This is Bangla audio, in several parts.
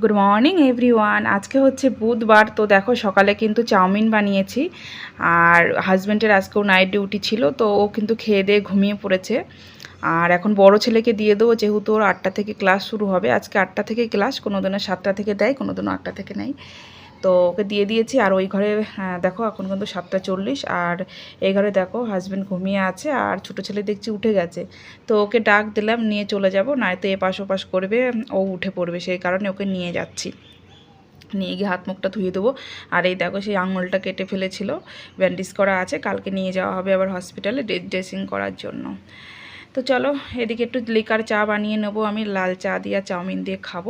গুড মর্নিং এভরিওয়ান আজকে হচ্ছে বুধবার, তো দেখো সকালে কিন্তু চাউমিন বানিয়েছি। আর হাজব্যান্ডের আজকেও নাইট ডিউটি ছিল, তো ও কিন্তু খেয়ে দিয়ে ঘুমিয়ে পড়েছে। আর এখন বড় ছেলেকে দিয়ে দেবো, যেহেতু ওর আটটা থেকে ক্লাস শুরু হবে। আজকে আটটা থেকে ক্লাস কোনো দিনও সাতটা থেকে দেয়, কোনো দিনও আটটা থেকে নেয়। তো ওকে দিয়ে দিয়েছি আর ওই ঘরে হ্যাঁ, দেখো এখন কিন্তু সাতটা চল্লিশ আর এই ঘরে দেখো হাজব্যান্ড ঘুমিয়ে আছে আর ছোটো ছেলে দেখছি উঠে গেছে। তো ওকে ডাক দিলাম নিয়ে চলে যাব নয়তো এপাশ ওপাশ করবে ও উঠে পড়বে সেই কারণে ওকে নিয়ে যাচ্ছি। নিয়ে গিয়ে হাত মুখটা ধুয়ে দেবো। আর এই দেখো সেই আঙুলটা কেটে ফেলেছিল ব্যান্ডেজ করা আছে কালকে নিয়ে যাওয়া হবে আবার হসপিটালে ড্রেসিং করার জন্য। তো চলো এদিকে একটু লিকার চা বানিয়ে নেব আমি লাল চা দিয়ে চাউমিন দিয়ে খাব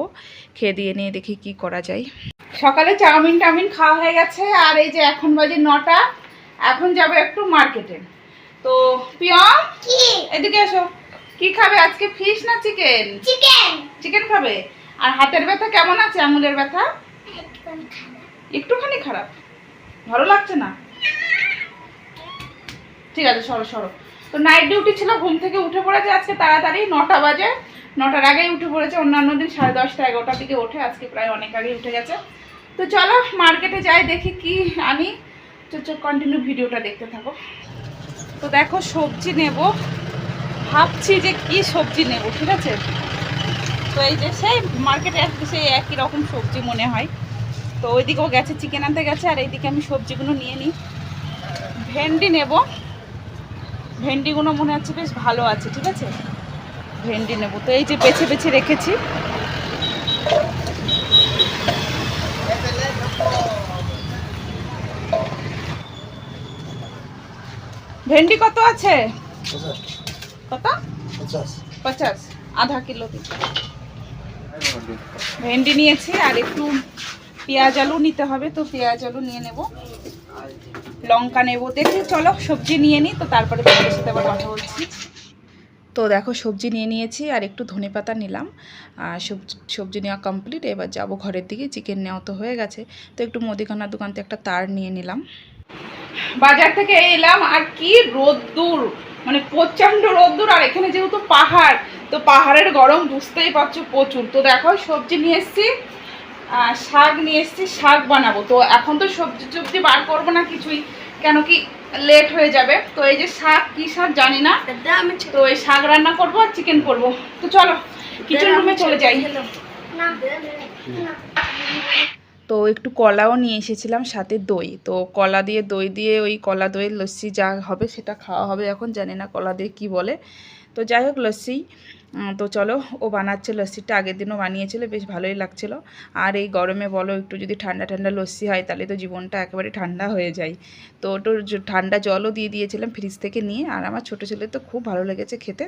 খেয়ে দিয়ে নিয়ে দেখি কি করা যায়। সকালে চাউমিন টাউমিন খাওয়া হয়ে গেছে আর এই যে এখন বাজে নটা এখন যাব একটু মার্কেটে তো পিয়ম এদিকে এসো। কি খাবে? আজকে ফিশ না চিকেন চিকেন চিকেন খাবে? আর হাতের ব্যথা কেমন আছে? আঙুলের ব্যথা? একটুখানি খারাপ। ভালো লাগছে না? ঠিক আছে সরো সরো। তো নাইট ডিউটি ছিল ঘুম থেকে উঠে পড়েছে আজকে তাড়াতাড়ি নটা বাজে। নটার আগেই উঠে পড়েছে, অন্যান্য দিন সাড়ে দশটা এগারোটার দিকে ওঠে, আজকে প্রায় অনেক আগেই উঠে গেছে। তো চলো, মার্কেটে যাই, দেখি কি আনি। তো চো কন্টিনিউ ভিডিওটা দেখতে থাকো। তো দেখো, সবজি নেব। ভাবছি যে কি সবজি নেব, ঠিক আছে? তো এই যে সেই মার্কেটে সেই একই রকম সবজি মনে হয়। তো ওইদিকেও গেছে, চিকেন আনতে গেছে, আর এইদিকে আমি সবজিগুলো নিয়ে নিই। ভেন্ডি নেব। ভেন্ডিগুলো মনে হচ্ছে বেশ ভালো আছে, ঠিক আছে? ভেন্ডি নেব। তো এই যে বেছে বেছে রেখেছি। ভেন্ডি কত আছে? কত? পঞ্চাশ আধা কিলো ভেন্ডি নিয়েছি আর একটু পেঁয়াজ আলু নিতে হবে তো পেঁয়াজ আলু নিয়ে নেব। লঙ্কা নেব। দেখি চলো সবজি নিয়ে নিই তো তারপরে তোমাদের সাথে আবার কথা বলছি। তো দেখো সবজি নিয়ে নিয়েছি আর একটু ধনে পাতা নিলাম। আর সবজি নেওয়া কমপ্লিট এবার যাব ঘরের দিকে চিকেন নেওয়া তো হয়ে গেছে। তো একটু মুদিখানার দোকান থেকে একটা তার নিয়ে নিলাম। বাজার থেকে এলাম আর কি রোদ্দুর মানে প্রচণ্ড রোদ্দুর, আর এখানে যেহেতু পাহাড়, তো পাহাড়ের গরম বুঝতেই পারছ প্রচুর। তো দেখো সবজি নিয়ে এসছি শাক নিয়ে এসছি, শাক বানাবো। তো এখন তো সবজি টবজি বার করব না কিছুই, কেন কি লেট হয়ে যাবে। তো এই যে শাক কি শাক জানি না। তো এই শাক রান্না করব আর চিকেন করব। তো চলো কিচেন রুমে চলে যাই। তো একটু কলাও নিয়ে এসেছিলাম সাথে দই। তো কলা দিয়ে দই দিয়ে ওই কলা দইয়ের লস্যি যা হবে সেটা খাওয়া হবে। এখন জানি না কলা দিয়ে কি বলে। তো যাই হোক, লস্যি তো চলো, ও বানাচ্ছে লস্যিটা, আগের দিনও বানিয়েছিল, বেশ ভালোই লাগছিল। আর এই গরমে বলো, একটু যদি ঠান্ডা ঠান্ডা লস্যি হয়, তাহলে তো জীবনটা একেবারে ঠান্ডা হয়ে যায়। তো ওটা ঠান্ডা জলও দিয়ে দিয়েছিলাম ফ্রিজ থেকে নিয়ে, আর আমার ছোটো ছেলে তো খুব ভালো লেগেছে খেতে।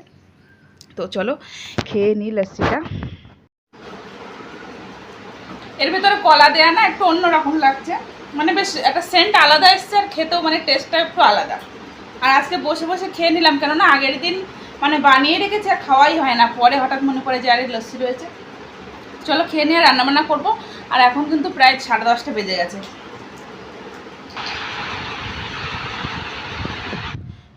তো চলো, খেয়ে নিই লস্যিটা। এর ভেতরে কলা দেয়া না, একটু অন্যরকম লাগছে। মানে বেশ, একটা সেন্ট আলাদা এসছে, আর খেতেও মানে টেস্টটা একটু আলাদা। আর আজকে বসে বসে খেয়ে নিলাম, কেননা আগের দিন মানে বানিয়ে রেখেছে আর খাওয়াই হয় না। পরে হঠাৎ মনে পড়ে যে আরে লস্যি রয়েছে। চলো খেয়ে নিয়ে রান্নাবান্না করব। আর এখন কিন্তু প্রায় সাড়ে দশটা বেজে গেছে।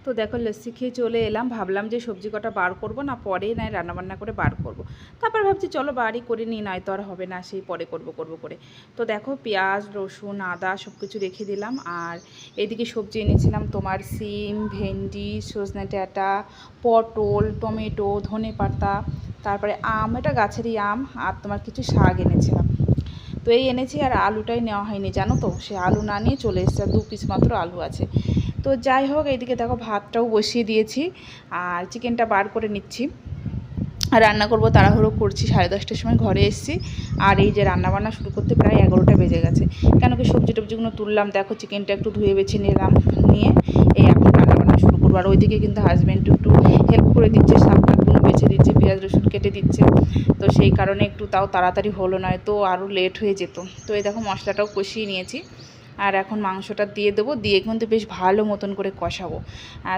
তো দেখো, লস্যি খেয়ে চলে এলাম। ভাবলাম যে সবজি কটা বার করব, না পরে নয়, রান্নাবান্না করে বার করব। তারপর ভাবছি, চলো বাড়ি করে নিই নয় তো আর হবে না, সেই পরে করব করব করে। তো দেখো, পেঁয়াজ, রসুন, আদা সব কিছু রেখে দিলাম। আর এদিকে সবজি এনেছিলাম তোমার সিম, ভেন্ডি, সজনে ডাঁটা, পটল, টমেটো, ধনে পাতা, তারপরে আম, এটা গাছেরই আম, আর তোমার কিছু শাক এনেছিলাম। তো এই এনেছি, আর আলুটাই নেওয়া হয়নি, জানো তো? সে আলু না নিয়ে চলে এসছে দু পিস মাত্র আলু আছে। তো যাই হোক, এইদিকে দেখো ভাতটাও বসিয়ে দিয়েছি আর চিকেনটা বার করে নিচ্ছি। রান্না করব, তাড়াহুড়ো করছি, সাড়ে দশটার সময় ঘরে এসেছি। আর এই যে রান্না বান্না শুরু করতে প্রায় এগারোটা বেজে গেছে। কেন কি সবজি টবজিগুলো তুললাম, দেখো চিকেনটা একটু ধুয়ে বেছে নিলাম, নিয়ে এই এখন রান্না বান্না শুরু করব। আর ওইদিকে কিন্তু হাজব্যান্ড একটু হেল্প করে দিচ্ছে শাক টাকগুলো বেছে দিচ্ছে, পেঁয়াজ রসুন কেটে দিচ্ছে। তো সেই কারণে একটু তাও তাড়াতাড়ি হলো নয়, তো আরও লেট হয়ে যেত। তো এই দেখো মশলাটাও কষিয়ে নিয়েছি। আর এখন মাংসটা দিয়ে দেবো, দিয়ে কিন্তু বেশ ভালো মতন করে কষাবো।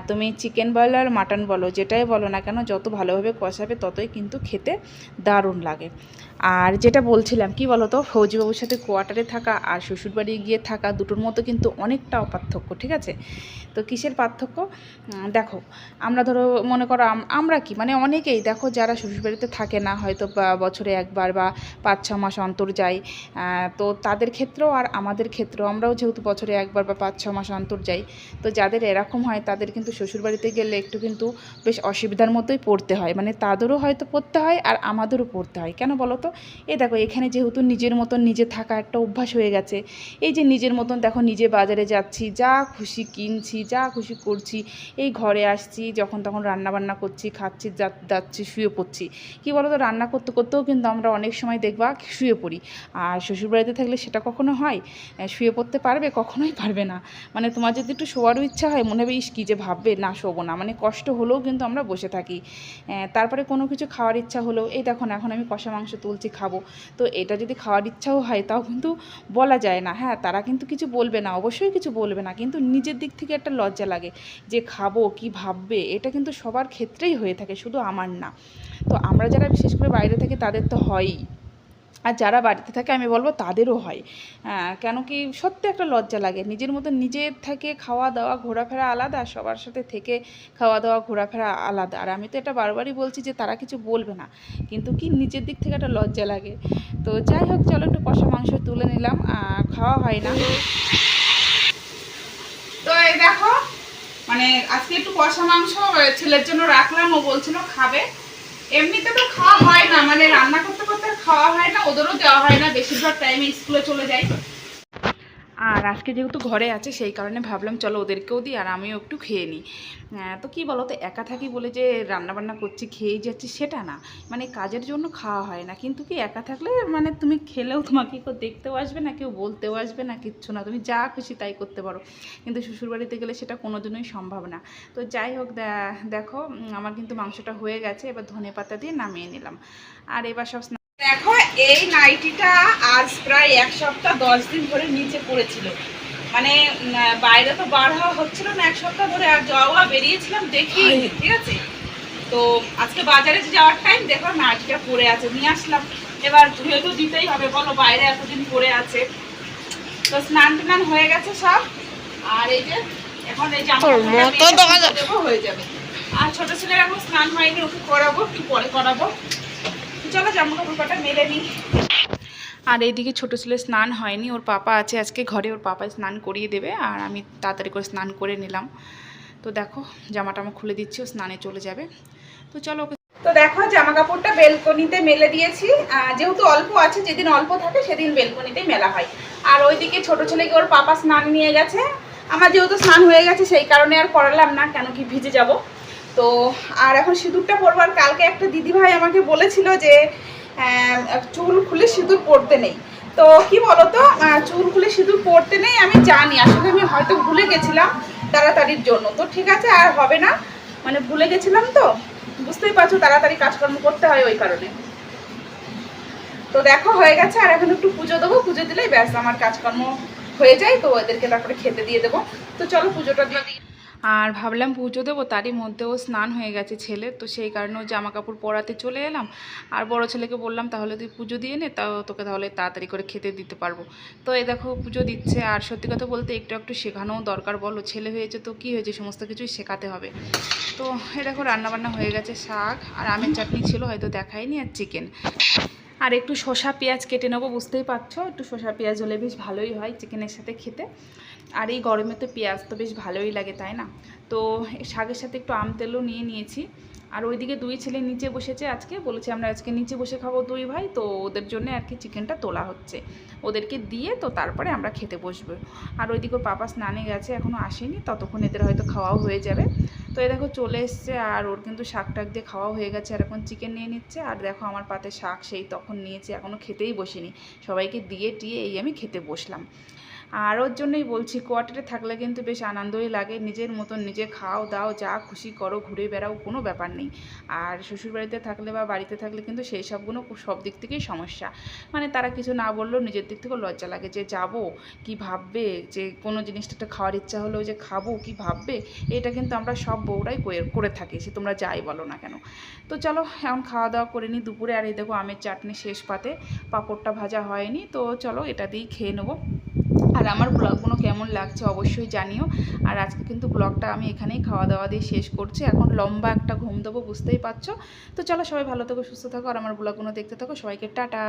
তুমি চিকেন বলো আর মাটন বলো, যেটাই বলো না কেন, যত ভালোভাবে কষাবে ততই কিন্তু খেতে দারুণ লাগে। আর যেটা বলছিলাম, কি বলো তো ফৌজিবাবুর সাথে কোয়ার্টারে থাকা আর শ্বশুরবাড়ি গিয়ে থাকা দুটোর মতো কিন্তু অনেকটাও পার্থক্য ঠিক আছে? তো কিসের পার্থক্য? দেখো, আমরা ধরো মনে করো আমরা কি মানে অনেকেই দেখো যারা শ্বশুরবাড়িতে থাকে না, হয়তো বছরে একবার বা পাঁচ ছ মাস অন্তর যায় তো তাদের ক্ষেত্রেও আর আমাদের ক্ষেত্রেও আমরাও যেহেতু বছরে একবার বা পাঁচ ছ মাস অন্তর যাই, তো যাদের এরকম হয় তাদের কিন্তু শ্বশুরবাড়িতে গেলে একটু কিন্তু বেশ অসুবিধার মতোই পড়তে হয়। মানে তাদেরও হয়তো পড়তে হয় আর আমাদেরও পড়তে হয়। কেন বলো তো? এই দেখো, এখানে যেহেতু নিজের মতন নিজে থাকা একটা অভ্যাস হয়ে গেছে। এই যে নিজের মতন দেখো, নিজে বাজারে যাচ্ছি, যা খুশি কিনছি, যা খুশি করছি, এই ঘরে আসছি, যখন তখন রান্না বান্না করছি, খাচ্ছি যাচ্ছি, শুয়ে পড়ছি। কি বলো তো রান্না করতে করতেও কিন্তু আমরা অনেক সময় দেখবা শুয়ে পড়ি। আর শ্বশুরবাড়িতে থাকলে সেটা কখনো হয়? শুয়ে পড়তে পারবে, কখনোই পারবে না। মানে তোমার যদি একটু শোয়ারও ইচ্ছা হয়, মনে হবে, ইস, কী যে ভাববে, না শোবো না। মানে কষ্ট হলেও কিন্তু আমরা বসে থাকি। তারপরে কোনো কিছু খাওয়ার ইচ্ছা হলেও, এই দেখো না, এখন আমি কষা মাংস তুলছি, খাব। তো এটা যদি খাওয়ার ইচ্ছাও হয়, তাও কিন্তু বলা যায় না। হ্যাঁ তারা কিন্তু কিছু বলবে না, অবশ্যই কিছু বলবে না, কিন্তু নিজের দিক থেকে একটা লজ্জা লাগে যে খাব, কি ভাববে, এটা কিন্তু সবার ক্ষেত্রেই হয়ে থাকে, শুধু আমার না। তো আমরা যারা বিশেষ করে বাইরে থাকি, তাদের তো হয়ই। আর যারা বাড়িতে থাকে, আমি বলব তাদেরও হয়। কেন কি সত্যি একটা লজ্জা লাগে। নিজের মতো নিজের থেকে খাওয়া দাওয়া ঘোরাফেরা আলাদা, সবার সাথে থেকে খাওয়া দাওয়া ঘোরাফেরা আলাদা। আর আমি তো এটা বারবারই বলছি যে, তারা কিছু বলবে না। কিন্তু কি নিজের দিক থেকে একটা লজ্জা লাগে। তো যাই হোক, চলো একটু কষা মাংস তুলে নিলাম। খাওয়া হয় না। তো এই দেখো মানে আজকে একটু কষা মাংস, ছেলের জন্য রাখলাম। ও বলছিল খাবে। এমনিতে তো খাওয়া হয় না। মানে রান্না করতে আর বেশিরভাগ টাইমে স্কুলে চলে যাই। আর আজকে যেহেতু ঘরে আছে, সেই কারণে ভাবলাম চলো ওদেরকেও দিই আর আমিও একটু খেয়ে নিই। তো কি বলো তো একা থাকি বলে যে রান্নাবান্না করছি, খেয়েই যাচ্ছি, সেটা না। মানে কাজের জন্য খাওয়া হয় না। কিন্তু কি একা থাকলে মানে তুমি খেলেও তোমাকে কেউ দেখতেও আসবে না, কেউ বলতেও আসবে না, কিচ্ছু না। তুমি যা খুশি তাই করতে পারো। কিন্তু শ্বশুরবাড়িতে গেলে সেটা কোনো দিনই সম্ভব না। তো যাই হোক দেখো আমার কিন্তু মাংসটা হয়ে গেছে, এবার ধনে পাতা দিয়ে নামিয়ে নিলাম। আর এবার সব দেখো এই নাইটিটা আজ প্রায় এক সপ্তাহ দশ দিন ধরে নিচে পড়েছিল। মানে বাইরে তো বার হওয়া হচ্ছিল না এক সপ্তাহ ধরে আর যাওয়া বেরিয়েছিলাম দেখি ঠিক আছে? তো আজকে বাজারে যাওয়ার টাইম দেখো নাইটিটা পড়ে আছে নিয়ে আসলাম। এবার ধুয়ে তো দিতেই হবে বলো বাইরে এতদিন পড়ে আছে। তো স্নান টান হয়ে গেছে সব। আর এই যে এখন এই জামা হয়ে যাবে। আর ছোট ছেলের এখন স্নান হয়নি ওকে করাবো একটু পরে করাবো। চলো জামা কাপড় কটা মেলে নিই। আর এইদিকে ছোটো ছেলে স্নান হয়নি ওর পাপা আছে আজকে ঘরে ওর পাপা স্নান করিয়ে দেবে আর আমি তাড়াতাড়ি করে স্নান করে নিলাম। তো দেখো জামাটা আমার খুলে দিচ্ছি ও স্নানে চলে যাবে। তো চলো ওকে তো দেখো জামা কাপড়টা বেলকনিতে মেলে দিয়েছি। যেহেতু অল্প আছে যেদিন অল্প থাকে সেদিন বেলকনিতে মেলা হয়। আর ওইদিকে ছোট ছেলেকে ওর পাপা স্নান নিয়ে গেছে। আমার যেহেতু স্নান হয়ে গেছে সেই কারণে আর করালাম না কেন কি ভিজে যাব। তো, আর এখন সিঁদুরটা পরবো, আর কালকে একটা দিদিভাই আমাকে বলেছিল যে চুল খুলে সিঁদুর পরতে নেই। তো কি বলতো চুল খুলে সিঁদুর পরতে নেই, আমি জানি, আসলে আমি হয়তো ভুলে গেছিলাম তাড়াতাড়ির জন্য। তো ঠিক আছে, আর হবে না মানে ভুলে গেছিলাম তো, বুঝতেই পারছ, তাড়াতাড়ি কাজকর্ম করতে হয় ওই কারণে। তো দেখো, হয়ে গেছে, আর এখন একটু পুজো দেবো, পুজো দিলেই ব্যাস, আমার কাজকর্ম হয়ে যায়, তো ওদেরকে তারপরে খেতে দিয়ে দেবো। তো চলো, পুজোটা দিয়ে আর ভাবলাম পুজো দেবো, তারই মধ্যেও স্নান হয়ে গেছে ছেলে, তো সেই কারণে জামা কাপড় পরাতে চলে এলাম। আর বড় ছেলেকে বললাম, তাহলে তুই পুজো দিয়ে নে তাও তোকে তাহলে তাড়াতাড়ি করে খেতে দিতে পারব। তো এই দেখো পুজো দিচ্ছে, আর সত্যি কথা বলতে একটু একটু শেখানোও দরকার, বলো ছেলে হয়েছে তো কি হয়েছে, সমস্ত কিছুই শেখাতে হবে। তো এই দেখো রান্নাবান্না হয়ে গেছে শাক, আর আমের চাটনি ছিল, হয়তো দেখায়নি, আর চিকেন আর একটু শসা, পেঁয়াজ কেটে নেব, বুঝতেই পারছ? একটু শসা, পেঁয়াজ হলে বেশ ভালোই হয় চিকেনের সাথে খেতে। আর এই গরমে তো পেঁয়াজ তো বেশ ভালোই লাগে, তাই না? তো শাকের সাথে একটু আম তেলও নিয়ে নিয়েছি। আর ওইদিকে দুই ছেলে নিচে বসেছে আজকে, বলেছে আমরা আজকে নিচে বসে খাব দুই ভাই, তো ওদের জন্য আর কি চিকেনটা তোলা হচ্ছে। ওদেরকে দিয়ে তো তারপরে আমরা খেতে বসবো। আর ওইদিকে পাপা স্নানে গেছে এখনও আসেনি, ততক্ষণ এদের হয়তো খাওয়াও হয়ে যাবে। তো এই দেখো চলে এসছে আর ওর কিন্তু শাক টাক দিয়ে খাওয়া হয়ে গেছে আর এখন চিকেন নিয়ে নিচ্ছে। আর দেখো আমার পাতে শাক, সেই তখন নিয়েছে এখনও খেতেই বসিনি। সবাইকে দিয়ে টিয়ে এই আমি খেতে বসলাম। আর ওর জন্যই বলছি কোয়ার্টারে থাকলে কিন্তু বেশ আনন্দই লাগে। নিজের মতন নিজে খাও, দাও, যা খুশি করো, ঘুরে বেড়াও, কোনো ব্যাপার নেই। আর শ্বশুরবাড়িতে থাকলে বা বাড়িতে থাকলে কিন্তু সেই সবগুলো সব দিক থেকেই সমস্যা। মানে তারা কিছু না বললেও নিজের দিক থেকেও লজ্জা লাগে যে যাব, কি ভাববে? যে কোনো জিনিসটা একটা খাওয়ার ইচ্ছা হলেও যে খাব, কি ভাববে? এটা কিন্তু আমরা সব বউরাই করে- করে থাকি, সে তোমরা যাই বলো না কেন। তো চলো, এখন খাওয়া দাওয়া করে নিই দুপুরে। আর এই দেখো, আমের চাটনি শেষ পাতে। পাঁপড়টা ভাজা হয়নি, তো চলো এটা দিয়েই খেয়ে নেব। আর আমার ব্লগগুলো কেমন লাগছে অবশ্যই জানিও। আর আজকে কিন্তু ব্লগটা আমি এখানেই খাওয়া দাওয়া দিয়ে শেষ করছি। এখন লম্বা একটা ঘুম দেবো, বুঝতেই পারছ? তো চলো সবাই ভালো থাকো, সুস্থ থাকো। আর আমার ব্লগগুলো দেখতে থাকো। সবাইকে টাটা।